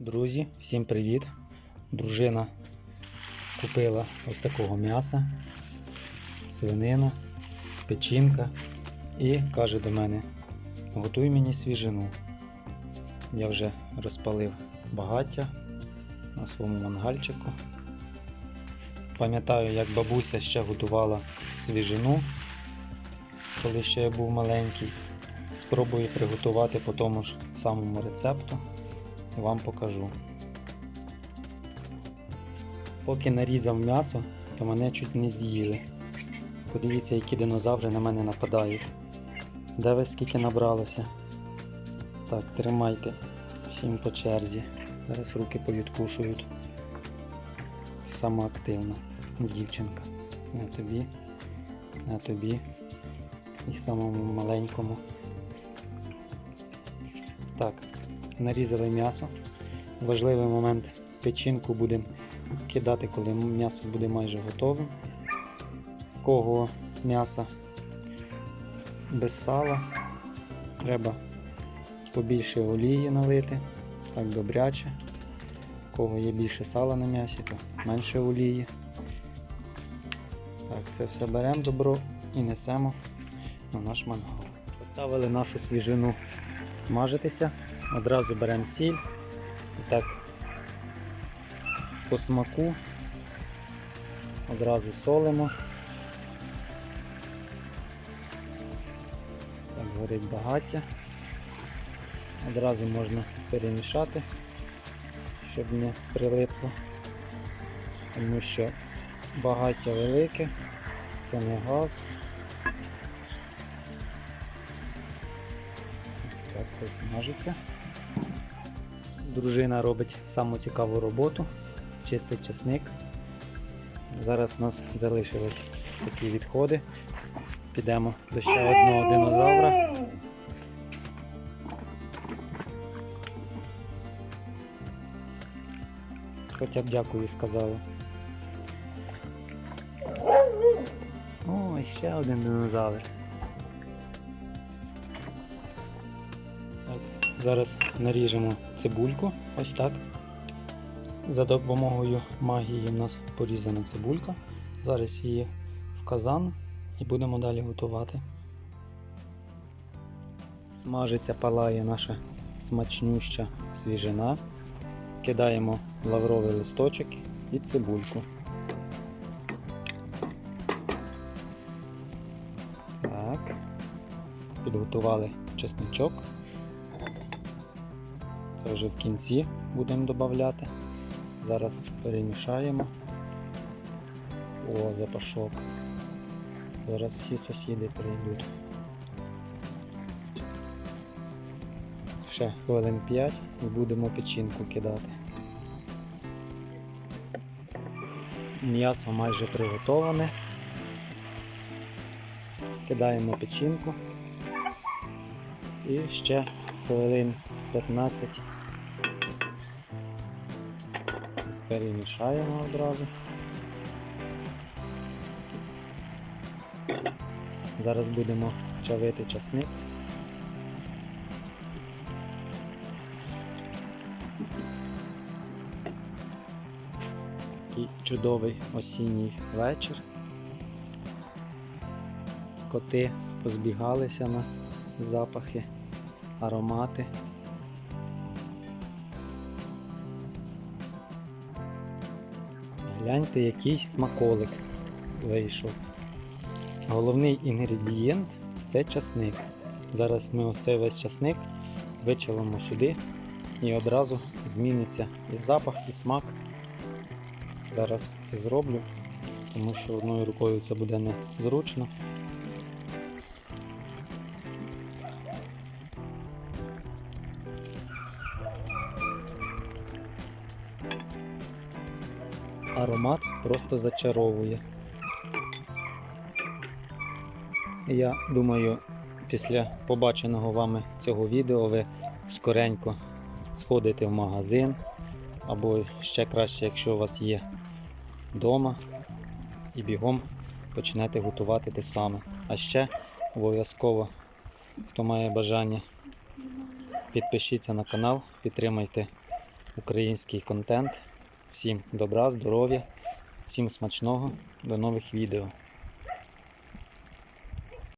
Друзі, всім привіт! Дружина купила ось такого м'яса, свинина, печінка і каже до мене: готуй мені свіжину. Я вже розпалив багаття на своєму мангальчику. Пам'ятаю, як бабуся ще готувала свіжину, коли ще я був маленький. Спробую приготувати по тому ж самому рецепту вам покажу. Поки нарізав м'ясо, то мене чуть не з'їли. Подивіться, які динозаври на мене нападають. Де ви скільки набралося? Так, тримайте всім по черзі. Зараз руки повідкушують. Це сама активна дівчинка. На тобі, на тобі і самому маленькому. Так, нарізали м'ясо. Важливий момент печінку будемо кидати, коли м'ясо буде майже готове. В кого м'ясо без сала, треба побільше олії налити, так добряче. В кого є більше сала на м'ясі, то менше олії. Так, це все беремо добро і несемо на наш мангал. Поставили нашу свіжину смажитися. Одразу беремо сіль і так по смаку одразу солимо. Ось так горить багаття. Одразу можна перемішати, щоб не прилипло, тому що багаття велике, це не газ. Ось так посмажиться. Дружина робить саму цікаву роботу, чистить часник. Зараз у нас залишились такі відходи. Підемо до ще одного динозавра. Хоча б дякую сказали. О, ще один динозавр. Зараз наріжемо цибульку, ось так. За допомогою магії в нас порізана цибулька. Зараз її в казан і будемо далі готувати. Смажиться, палає наша смачнюща свіжина. Кидаємо лавровий листочок і цибульку. Так. Підготували чесничок. Це вже в кінці будемо додати. Зараз перемішаємо. О, запашок. Зараз всі сусіди прийдуть. Ще хвилин 5 і будемо печінку кидати. М'ясо майже приготоване. Кидаємо печінку і ще хвилин з 15 перемішаємо одразу. Зараз будемо чавити часник. Такий чудовий осінній вечір. Коти позбігалися на запахи, аромати. Гляньте, якийсь смаколик вийшов. Головний інгредієнт це часник. Зараз ми ось цей весь часник вичавимо сюди і одразу зміниться і запах, і смак. Зараз це зроблю, тому що одною рукою це буде незручно. Аромат просто зачаровує. Я думаю, після побаченого вами цього відео ви скоренько сходите в магазин, або ще краще, якщо у вас є вдома, і бігом почнете готувати те саме. А ще обов'язково, хто має бажання, підпишіться на канал, підтримайте український контент. Всім добра, здоров'я, всім смачного, до нових відео.